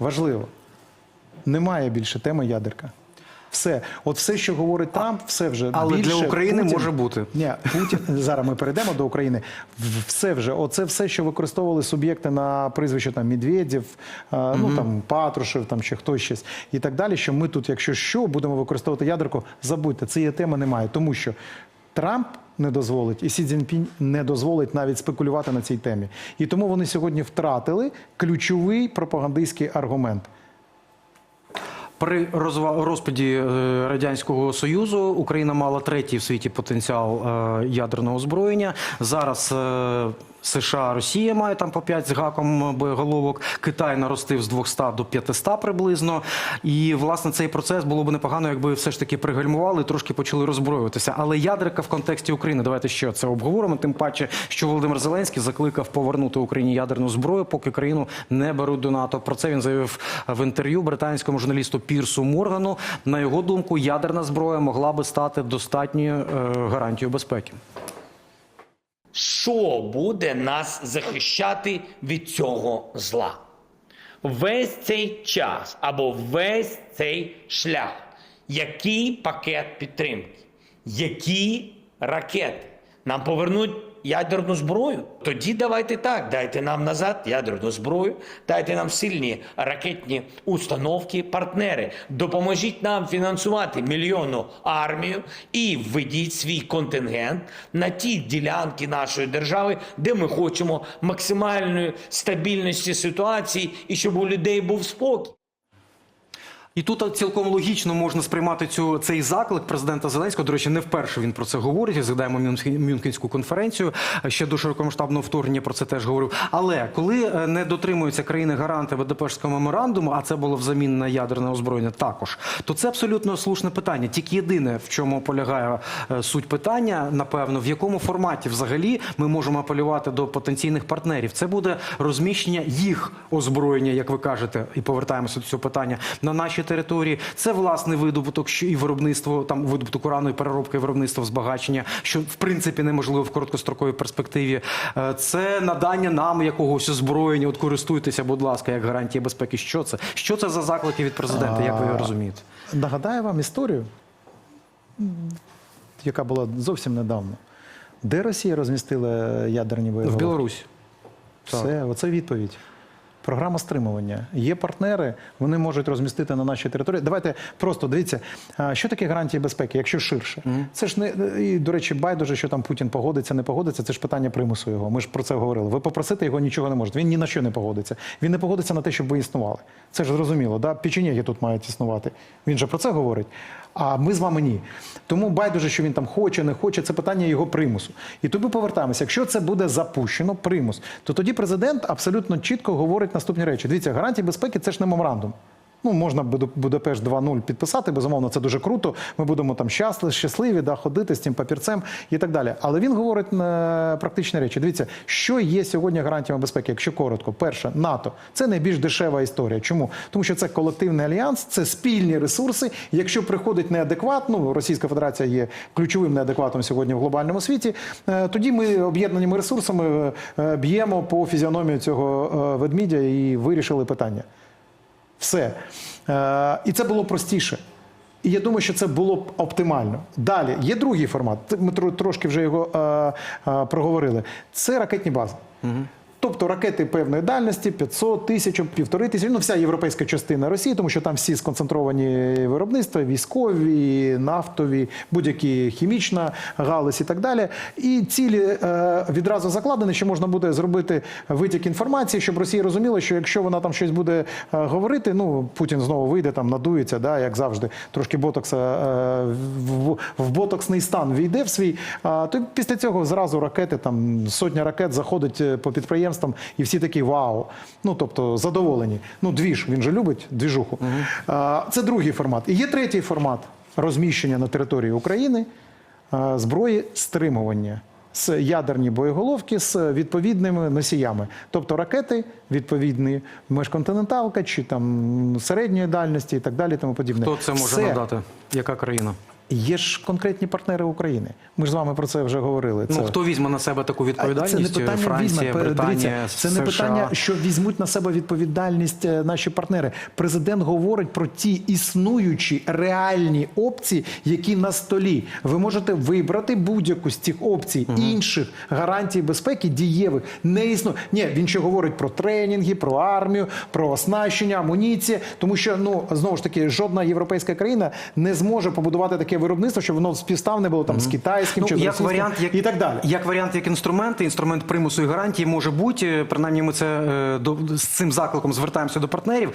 Важливо. Немає більше теми ядерка. Все, от все, що говорить Трамп, все вже Але більше для України Путін- може бути. Ні, Путін зараз ми перейдемо до України. Все вже, оце все, що використовували суб'єкти на прізвище там Медведєв, а, ну там Патрушев, там ще хтось щось і так далі. Що ми тут, якщо що, будемо використовувати ядерку, забудьте, цієї теми немає, тому що Трамп. Не дозволить, і Сі Цзіньпінь не дозволить навіть спекулювати на цій темі. І тому вони сьогодні втратили ключовий пропагандистський аргумент. При розпаді е, радянського союзу Україна мала третій в світі потенціал е, ядерного озброєння. Зараз е, США, Росія має там по 5 з гаком боєголовок. Китай наростив з 200 до 500 приблизно. І власне цей процес було б непогано, якби все ж таки пригальмували, трошки почали роззброюватися. Але ядерка в контексті України. Давайте ще це обговоримо. Тим паче, що Володимир Зеленський закликав повернути Україні ядерну зброю, поки країну не беруть до НАТО. Про це він заявив в інтерв'ю британському журналісту Пірсу Моргану. На його думку, ядерна зброя могла би стати достатньою е, гарантією безпеки. Що буде нас захищати від цього зла? Весь цей час або весь цей шлях. Який пакет підтримки? Які ракети? Нам повернуть ядерну зброю? Тоді давайте так, дайте нам назад ядерну зброю, дайте нам сильні ракетні установки, партнери. Допоможіть нам фінансувати мільйонну армію і введіть свій контингент на ті ділянки нашої держави, де ми хочемо максимальної стабільності ситуації і щоб у людей був спокій. І тут цілком логічно можна сприймати цю цей заклик президента Зеленського. До речі, не вперше він про це говорить. Згадаємо Мюнхен- Мюнхенську конференцію. Ще до широкомасштабного вторгнення про це теж говорив. Але коли е, не дотримуються країни гаранти Будапештського меморандуму, а це було взамін на ядерне озброєння, також то це абсолютно слушне питання. Тільки єдине, в чому полягає е, суть питання, напевно, в якому форматі взагалі ми можемо апелювати до потенційних партнерів. Це буде розміщення їх озброєння, як ви кажете, і повертаємося до цього питання на нашій території. Це власний видобуток що і виробництво, там видобуток урану, і переробка і виробництво збагачення, що в принципі неможливо в короткостроковій перспективі. Е, Це надання нам якогось озброєння. От користуйтеся, будь ласка, як гарантія безпеки. Що це? Що це за заклики від президента? Як ви його розумієте? Нагадаю вам історію, яка була зовсім недавно. Де Росія розмістила ядерні В боєголовки? Білорусі. Все, оце відповідь. Програма стримування. Є партнери, вони можуть розмістити на нашій території. Давайте просто дивіться, що таке гарантії безпеки, якщо ширше. Це ж не і, до речі, байдуже, що там Путін погодиться, не погодиться. Це ж питання примусу його. Ми ж про це говорили. Ви попросити його нічого не можете. Він ні на що не погодиться. Він не погодиться на те, щоб ви існували. Це ж зрозуміло. Да? Печенєги тут мають існувати. Він же про це говорить. А ми з вами ні. Тому байдуже, що він там хоче, не хоче, це питання його примусу. І ми повертаємося. Якщо це буде запущено, примус, то тоді президент абсолютно чітко говорить наступні речі. Дивіться, гарантії безпеки це ж не меморандум. Ну, можна Будапешт 2.0 підписати, безумовно, це дуже круто. Ми будемо там щасливі, щасливі, да, ходити з цим папірцем і так далі. Але він говорить е, практичні речі. Дивіться, що є сьогодні гарантіями безпеки, якщо коротко. Перше, НАТО це найбільш дешева історія. Чому? Тому що це колективний альянс, це спільні ресурси. Якщо приходить неадекват, ну Російська Федерація є ключовим неадекватом сьогодні в глобальному світі. е, Тоді ми об'єднаними ресурсами е, б'ємо по фізіономії цього ведмідя і вирішили питання. Все. Е, і це було простіше. І я думаю, що це було б оптимально. Далі є другий формат. Ми тро- трошки вже його е, е, проговорили. Це ракетні бази. Тобто ракети певної дальності 500, 1000, півтори тисячі, ну вся європейська частина Росії, тому що там всі сконцентровані виробництва, військові, нафтові, будь-які хімічна галузь і так далі. І цілі е, відразу закладені, що можна буде зробити витік інформації, щоб Росія розуміла, що якщо вона там щось буде е, говорити, ну Путін знову вийде там, надується, да, як завжди, трошки ботокса е, в, в ботоксний стан війде в свій. А, то після цього зразу ракети, там сотня ракет заходить е, по підприємствам, і всі такі вау. Ну тобто задоволені. Ну, двіж, він же любить двіжуху. А, це другий формат. І є третій формат розміщення на території України а, зброї стримування. З ядерні боєголовки з відповідними носіями, тобто ракети, відповідні межконтиненталка чи там середньої дальності і так далі. Тому подібне. Хто це може Все. надати? Яка країна? Є ж конкретні партнери України. Ми ж з вами про це вже говорили. Ну Це- хто візьме на себе таку відповідальність? Це не питання Франція, візьме. Британія, це не США. питання, що візьмуть на себе відповідальність е, наші партнери. Президент говорить про ті існуючі реальні опції, які на столі. Ви можете вибрати будь-яку з цих опцій інших гарантій безпеки дієвих. Не існує. Ні, він ще говорить про тренінги, про армію, про оснащення, амуніція. Тому що ну знову ж таки жодна європейська країна не зможе побудувати таке виробництво, щоб воно співставне було там з китайським чи Ну, як російським варіант, як, і так далі. Як варіант, як інструмент, інструмент примусу і гарантії може бути. Принаймні, ми це е, до з цим закликом звертаємося до партнерів.